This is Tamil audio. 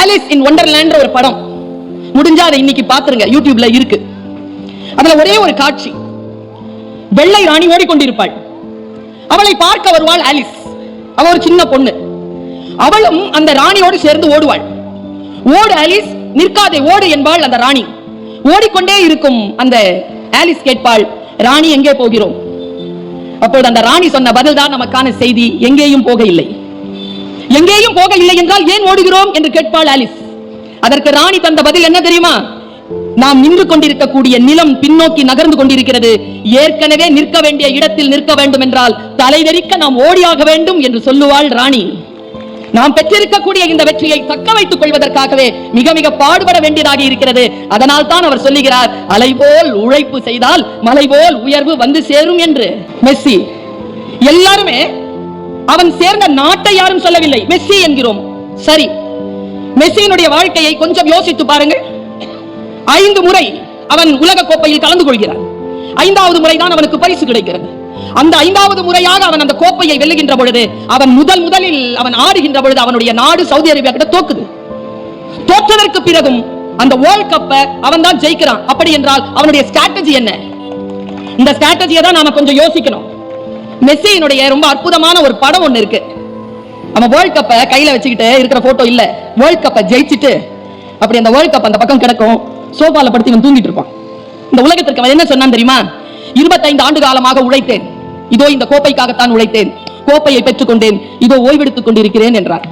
ஆலிஸ் இன் ஒண்டர்லேண்ட் ஒரு படம். முடிஞ்சா அதை இன்னைக்கு பாத்துருங்க. யூடியூப்ல இருக்கு. அதுல ஒரே ஒரு காட்சி. வெள்ளை ராணி ஓடிக்கொண்டிருப்பாள். அவளை பார்க்க வருவாள் ஆலிஸ் அவ ஒரு சின்ன பொண்ணு. அவளும் அந்த ராணியோடு சேர்ந்து ஓடுவாள். ஓடு ஆலிஸ் நிற்காதே ஓடு என்பாள் அந்த ராணி. ஓடிக்கொண்டே இருக்கும் அந்த ஆலிஸ் கேட்பாள் ராணி எங்கே போகிறோம்? அப்போது அந்த ராணி சொன்ன பதில் தான் நமக்கான செய்தி எங்கேயும் போக இல்லை எங்கேயும் போக இல்லை என்றால் ஏன் ஓடுகிறோம் என்று கேட்பாள் ஆலிஸ். அதற்கு ராணி தந்த பதில் என்ன தெரியுமா? நாம் நின்று கொண்டிருக்கக்கூடிய நிலம் பின்னோக்கி நகர்ந்து கொண்டிருக்கிறது. ஏற்கனவே நிற்க வேண்டிய இடத்தில் நிற்க வேண்டும் என்றால் தலைவெறிக்க நாம் ஓடியாக வேண்டும் என்று சொல்லுவாள் ராணி. நாம் பெற்றிருக்கக்கூடிய இந்த வெற்றியை தக்க வைத்துக் கொள்வதற்காகவே மிக மிக பாடுபட வேண்டியதாக இருக்கிறது. அதனால் தான் அவர் சொல்லுகிறார் அலை போல் உழைப்பு செய்தால் மலை போல் உயர்வு வந்து சேரும் என்று. மெஸ்ஸி எல்லாருமே அவன் சேர்ந்த நாட்டை யாரும் சொல்லவில்லை. மெஸ்ஸி என்கிறோம். சரி. மெஸ்ஸியினுடைய வாழ்க்கையை கொஞ்சம் யோசித்து பாருங்கள். ஐந்து முறை அவன் உலக கோப்பையில் கலந்து கொள்கிறான். ஐந்தாவது முறைதான் அவனுக்கு பரிசு கிடைக்கிறது. அந்த ஐந்தாவது முறையாக அவன் அந்த கோப்பையை வெல்லுகின்ற பொழுது அவன் முதல் முதலில் அவன் ஆடுகின்ற பொழுது அவனுடைய நாடு சவுதி அரேபியா கிட்ட தோக்குது. தோற்றதற்கு பிறகும் அந்த வேர்ல்ட் கப்பை அவன் தான் ஜெயிக்கிறான். அப்படி என்றால் அவனுடைய ஸ்ட்ராட்டஜி என்ன? இந்த ஸ்ட்ராட்டஜியை தான் நாம கொஞ்சம் யோசிக்கணும். மெஸ்ஸியினுடைய ரொம்ப அற்புதமான ஒரு படம் ஒண்ணு இருக்கு. அவன் வேர்ல்ட் கப்பை கையில வச்சுக்கிட்டு இருக்கிற போட்டோ இல்ல. வேர்ல்ட் கப்பை ஜெயிச்சுட்டு அப்படி அந்த வேர்ல்ட் கப் அந்த பக்கம் கிடக்கும். சோபால படுத்து இவன் தூங்கிட்டு இருப்பான். இந்த உலகத்திற்கு அவன் என்ன சொன்னான் தெரியுமா? இருபத்தைந்து ஆண்டு காலமாக உழைத்தேன். இதோ இந்த கோப்பைக்காகத்தான் உழைத்தேன். கோப்பையை பெற்றுக்கொண்டேன். இதோ ஓய்வெடுத்துக் கொண்டிருக்கிறேன் என்றார்.